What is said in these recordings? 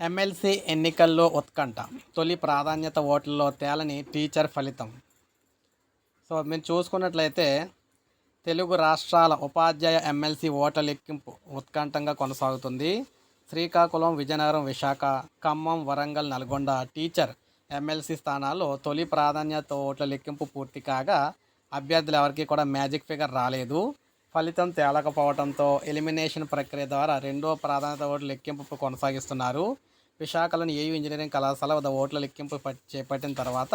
MLC ఎన్నికల్లో ఉత్కంఠ. తొలి ప్రాధాన్యత ఓట్లలో తేలని టీచర్ ఫలితం. సో మేము చూసుకున్నట్లయితే తెలుగు రాష్ట్రాల ఉపాధ్యాయ ఎమ్మెల్సీ ఓట్ల లెక్కింపు ఉత్కంఠంగా కొనసాగుతుంది. శ్రీకాకుళం విజయనగరం విశాఖ ఖమ్మం వరంగల్ నల్గొండ టీచర్ ఎమ్మెల్సీ స్థానాల్లో తొలి ప్రాధాన్యత ఓట్ల లెక్కింపు పూర్తి కాగా అభ్యర్థులు ఎవరికి కూడా మ్యాజిక్ ఫిగర్ రాలేదు. ఫలితం తేలకపోవడంతో ఎలిమినేషన్ ప్రక్రియ ద్వారా రెండో ప్రాధాన్యత ఓట్ల లెక్కింపు కొనసాగిస్తున్నారు. విశాఖలోని ఏయు ఇంజనీరింగ్ కళాశాల వద్ద ఓట్ల లెక్కింపు చేపట్టిన తర్వాత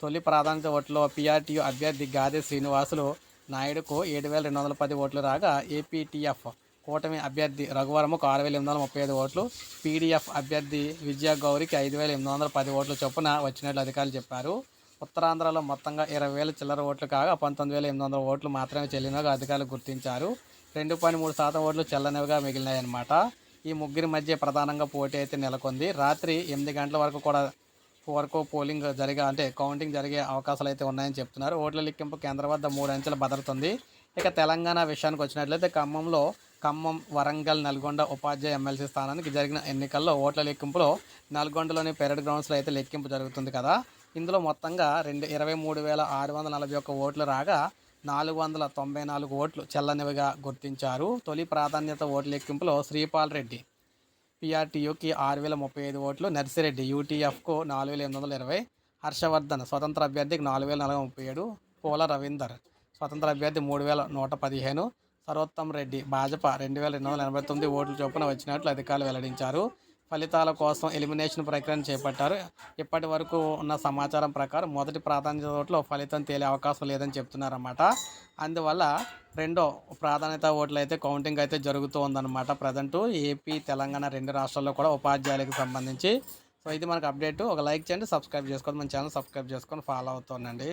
తొలి ప్రాధాన్యత ఓట్లో పీఆర్టీయూ అభ్యర్థి గాదే శ్రీనివాసులు నాయుడుకు ఏడు వేల రెండు వందల పది ఓట్లు రాగా ఏపీటీఎఫ్ కూటమి అభ్యర్థి రఘువరముకు ఆరు వేల ఎనిమిది వందల ముప్పై ఐదు ఓట్లు పీడీఎఫ్ అభ్యర్థి విజయగౌరికి ఐదు వేల ఎనిమిది వందల పది ఓట్ల చొప్పున వచ్చినట్లు అధికారులు చెప్పారు. ఉత్తరాంధ్రలో మొత్తంగా ఇరవై వేల చిల్లర ఓట్లు కాగా పంతొమ్మిది వేల ఎనిమిది వందల ఓట్లు మాత్రమే చెల్లినగా అధికారులు గుర్తించారు. రెండు పాయింట్ మూడు శాతం ఓట్లు చెల్లనివిగా మిగిలినాయన్నమాట. ఈ ముగ్గురి మధ్య ప్రధానంగా పోటీ అయితే నెలకొంది. రాత్రి ఎనిమిది గంటల వరకు కూడా వరకు పోలింగ్ జరిగే అంటే కౌంటింగ్ జరిగే అవకాశాలు అయితే ఉన్నాయని చెప్తున్నారు. ఓట్ల లెక్కింపు కేంద్రం వద్ద మూడు అంచెలు భద్రత ఇక తెలంగాణ విషయానికి వచ్చినట్లయితే ఖమ్మంలో ఖమ్మం వరంగల్ నల్గొండ ఉపాధ్యాయ ఎమ్మెల్సీ స్థానానికి జరిగిన ఎన్నికల్లో ఓట్ల లెక్కింపులో నల్గొండలోని పెరడ్ గ్రౌండ్స్లో అయితే లెక్కింపు జరుగుతుంది కదా. ఇందులో మొత్తంగా రెండు ఇరవై మూడు వేల ఆరు వందల నలభై ఒక్క ఓట్లు రాగా నాలుగు వందల తొంభై నాలుగు ఓట్లు చెల్లనివిగా గుర్తించారు. తొలి ప్రాధాన్యత ఓట్ల లెక్కింపులో శ్రీపాల్ రెడ్డి పిఆర్టీయూకి ఆరు వేల ముప్పై ఐదు ఓట్లు నర్సిరెడ్డి యూటీఎఫ్కు నాలుగు వేల ఎనిమిది వందల ఇరవై హర్షవర్ధన్ స్వతంత్ర అభ్యర్థికి నాలుగు వేల నలభై ముప్పై ఏడు పూల రవీందర్ స్వతంత్ర అభ్యర్థి మూడు వేల నూట పదిహేను సర్వోత్తమ్ రెడ్డి భాజపా రెండు వేల రెండు వందల ఎనభై తొమ్మిది ఓట్ల చొప్పున వచ్చినట్లు అధికారులు వెల్లడించారు. ఫలితాల కోసం ఎలిమినేషన్ ప్రక్రియను చేపట్టారు. ఇప్పటి వరకు ఉన్న సమాచారం ప్రకారం మొదటి ప్రాధాన్యత ఓట్లో ఫలితం తేలే అవకాశం లేదని చెప్తున్నారన్నమాట. అందువల్ల రెండో ప్రాధాన్యత ఓట్లు అయితే కౌంటింగ్ అయితే జరుగుతూ ఉందన్నమాట ప్రజెంట్. ఏపీ తెలంగాణ రెండు రాష్ట్రాల్లో కూడా ఉపాధ్యాయులకు సంబంధించి. సో ఇది మనకు అప్డేట్. ఒక లైక్ చేయండి సబ్స్క్రైబ్ చేసుకోండి. మన ఛానల్ సబ్స్క్రైబ్ చేసుకొని ఫాలో అవుతుండండి